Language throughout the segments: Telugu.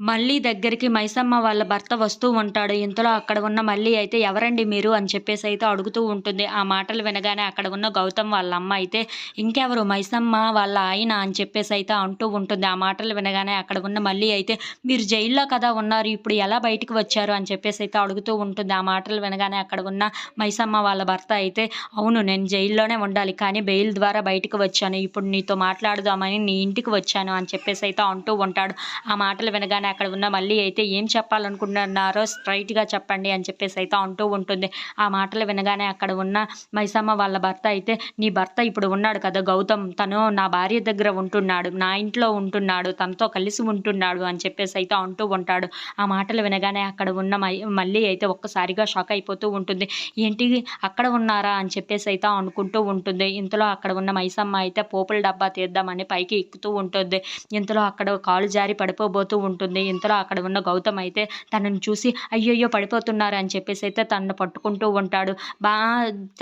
మళ్ళీ దగ్గరికి మైసమ్మ వాళ్ళ భర్త వస్తూ ఉంటాడు. ఇంతలో అక్కడ ఉన్న మళ్ళీ అయితే ఎవరండి మీరు అని చెప్పేసి అయితే అడుగుతూ ఉంటుంది. ఆ మాటలు వినగానే అక్కడ ఉన్న గౌతమ్ వాళ్ళ అమ్మ అయితే ఇంకెవరు మైసమ్మ వాళ్ళ ఆయన అని చెప్పేసి అయితే అంటూ ఉంటుంది. ఆ మాటలు వినగానే అక్కడ ఉన్న మళ్ళీ అయితే మీరు జైల్లో కదా ఉన్నారు ఇప్పుడు ఎలా బయటికి వచ్చారు అని చెప్పేసి అయితే అడుగుతూ ఉంటుంది. ఆ మాటలు వినగానే అక్కడ ఉన్న మైసమ్మ వాళ్ళ భర్త అయితే అవును నేను జైల్లోనే ఉండాలి కానీ బెయిల్ ద్వారా బయటికి వచ్చాను. ఇప్పుడు నీతో మాట్లాడదామని నీ ఇంటికి వచ్చాను అని చెప్పేసి అయితే అంటూ ఉంటాడు. ఆ మాటలు వినగానే అక్కడ ఉన్న మళ్ళీ అయితే ఏం చెప్పాలనుకుంటున్నారో స్ట్రైట్గా చెప్పండి అని చెప్పేసి అయితే అంటూ ఉంటుంది. ఆ మాటలు వినగానే అక్కడ ఉన్న మైసమ్మ వాళ్ళ భర్త అయితే నీ భర్త ఇప్పుడు ఉన్నాడు కదా గౌతమ్ తను నా భార్య దగ్గర ఉంటున్నాడు. నా ఇంట్లో ఉంటున్నాడు. తనతో కలిసి ఉంటున్నాడు అని చెప్పేసి అయితే అంటూ ఉంటాడు. ఆ మాటలు వినగానే అక్కడ ఉన్న మై మళ్ళీ అయితే ఒక్కసారిగా షాక్ అయిపోతూ ఉంటుంది. ఏంటి అక్కడ ఉన్నారా అని చెప్పేసి అయితే అనుకుంటూ ఉంటుంది. ఇంతలో అక్కడ ఉన్న మైసమ్మ అయితే పోపుల డబ్బా తీద్దామని పైకి ఎక్కుతూ ఉంటుంది. ఇంతలో అక్కడ కాలు జారి పడిపోబోతూ ఉంటుంది. ఇంతలో అక్కడ ఉన్న గౌతమ్ అయితే తనని చూసి అయ్యయ్యో పడిపోతున్నారు అని చెప్పేసి అయితే తనను పట్టుకుంటూ ఉంటాడు. బా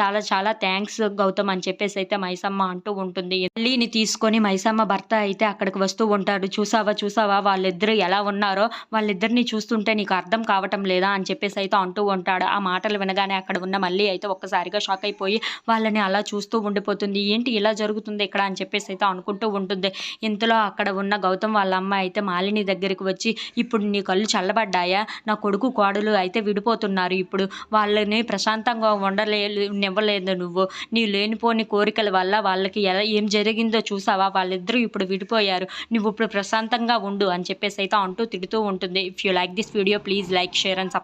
చాలా చాలా థ్యాంక్స్ గౌతమ్ అని చెప్పేసి అయితే మైసమ్మ అంటూ ఉంటుంది. మళ్ళీని తీసుకొని మైసమ్మ భర్త అయితే అక్కడికి వస్తూ ఉంటాడు. చూసావా చూసావా వాళ్ళిద్దరు ఎలా ఉన్నారో వాళ్ళిద్దరిని చూస్తుంటే నీకు అర్థం కావటం లేదా అని చెప్పేసి అయితే అంటూ ఉంటాడు. ఆ మాటలు వినగానే అక్కడ ఉన్న మళ్ళీ అయితే ఒక్కసారిగా షాక్ అయిపోయి వాళ్ళని అలా చూస్తూ ఉండిపోతుంది. ఏంటి ఇలా జరుగుతుంది ఇక్కడ అని చెప్పేసి అయితే అనుకుంటూ ఉంటుంది. ఇంతలో అక్కడ ఉన్న గౌతమ్ వాళ్ళ అమ్మ అయితే మాలిని దగ్గరికి వచ్చి ఇప్పుడు నీ కళ్ళు చల్లబడ్డాయా? నా కొడుకు కోడలు అయితే విడిపోతున్నారు ఇప్పుడు. వాళ్ళని ప్రశాంతంగా ఉండలే నివ్వలేదు నువ్వు. నీ లేనిపోని కోరికల వల్ల వాళ్ళకి ఎలా ఏం జరిగిందో చూసావా? వాళ్ళిద్దరూ ఇప్పుడు విడిపోయారు. నువ్వు ఇప్పుడు ప్రశాంతంగా ఉండు అని చెప్పేసి అయితే అంటూ తిడుతూ ఉంటుంది. If you like this video please like share and